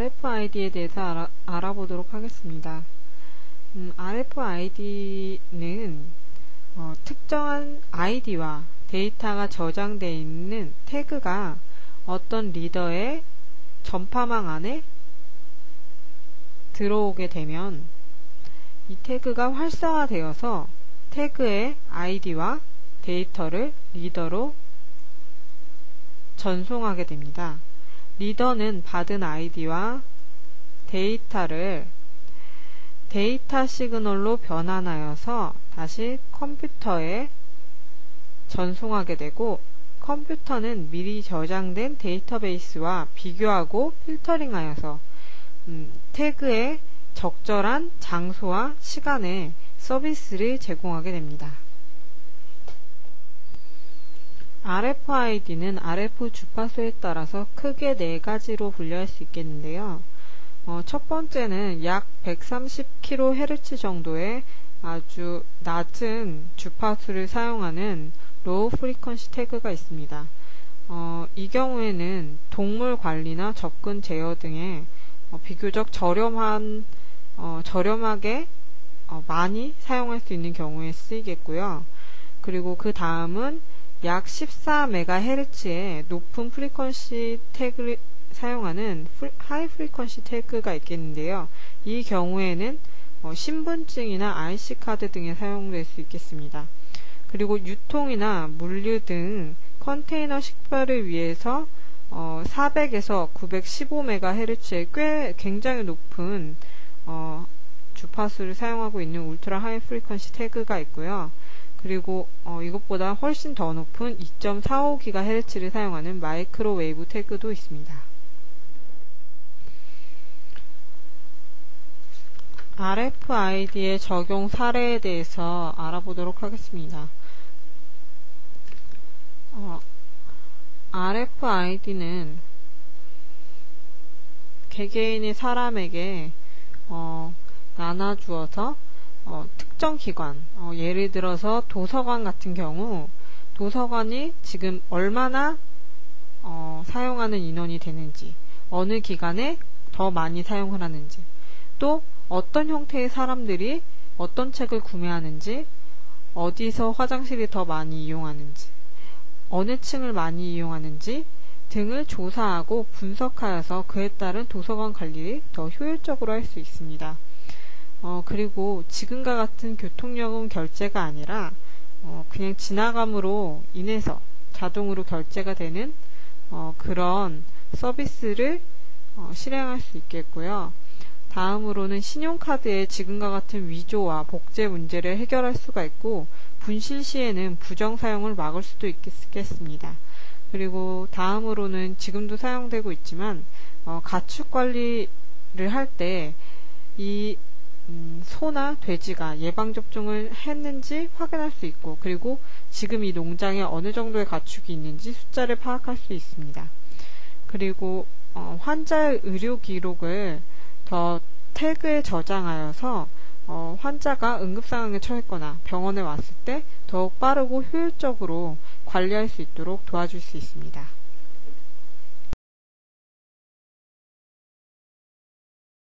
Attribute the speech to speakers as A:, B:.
A: RFID에 대해서 알아, 알아보도록 하겠습니다. 음, RFID는 어, 특정한 아이디와 데이터가 저장되어 있는 태그가 어떤 리더의 전파망 안에 들어오게 되면 이 태그가 활성화되어서 태그의 아이디와 데이터를 리더로 전송하게 됩니다. 리더는 받은 아이디와 데이터를 데이터 시그널로 변환하여서 다시 컴퓨터에 전송하게 되고 컴퓨터는 미리 저장된 데이터베이스와 비교하고 필터링하여서 음, 태그의 적절한 장소와 시간에 서비스를 제공하게 됩니다. RFID는 RF 주파수에 따라서 크게 네 가지로 분류할 수 있겠는데요. 어, 첫 번째는 약 130kHz 정도의 아주 낮은 주파수를 사용하는 로우 프리퀀시 태그가 있습니다. 어, 이 경우에는 동물 관리나 접근 제어 등에 어, 비교적 저렴한 어, 저렴하게 어, 많이 사용할 수 있는 경우에 쓰이겠고요. 그리고 그 다음은 약 14MHz의 높은 프리퀀시 태그를 사용하는 하이 프리퀀시 태그가 있겠는데요. 이 경우에는 어, 신분증이나 IC카드 등에 사용될 수 있겠습니다. 그리고 유통이나 물류 등 컨테이너 식별을 위해서 어, 400에서 915MHz의 꽤 굉장히 높은 어, 주파수를 사용하고 있는 울트라 하이 프리퀀시 태그가 있고요. 그리고 어, 이것보다 훨씬 더 높은 2.45GHz를 사용하는 마이크로웨이브 태그도 있습니다. RFID의 적용 사례에 대해서 알아보도록 하겠습니다. 어, RFID는 개개인의 사람에게 어, 나눠주어서 어, 특정 기관, 어, 예를 들어서 도서관 같은 경우 도서관이 지금 얼마나 어, 사용하는 인원이 되는지, 어느 기간에 더 많이 사용을 하는지, 또 어떤 형태의 사람들이 어떤 책을 구매하는지, 어디서 화장실이 더 많이 이용하는지, 어느 층을 많이 이용하는지 등을 조사하고 분석하여서 그에 따른 도서관 관리를 더 효율적으로 할 수 있습니다. 어, 그리고 지금과 같은 교통요금 결제가 아니라 어, 그냥 지나감으로 인해서 자동으로 결제가 되는 어, 그런 서비스를 어, 실행할 수 있겠고요. 다음으로는 신용카드의 지금과 같은 위조와 복제 문제를 해결할 수가 있고 분실 시에는 부정 사용을 막을 수도 있겠습니다. 그리고 다음으로는 지금도 사용되고 있지만 어, 가축 관리를 할 때 이 음, 소나 돼지가 예방접종을 했는지 확인할 수 있고 그리고 지금 이 농장에 어느 정도의 가축이 있는지 숫자를 파악할 수 있습니다. 그리고 어, 환자의 의료 기록을 더 태그에 저장하여서 어, 환자가 응급 상황에 처했거나 병원에 왔을 때 더욱 빠르고 효율적으로 관리할 수 있도록 도와줄 수 있습니다.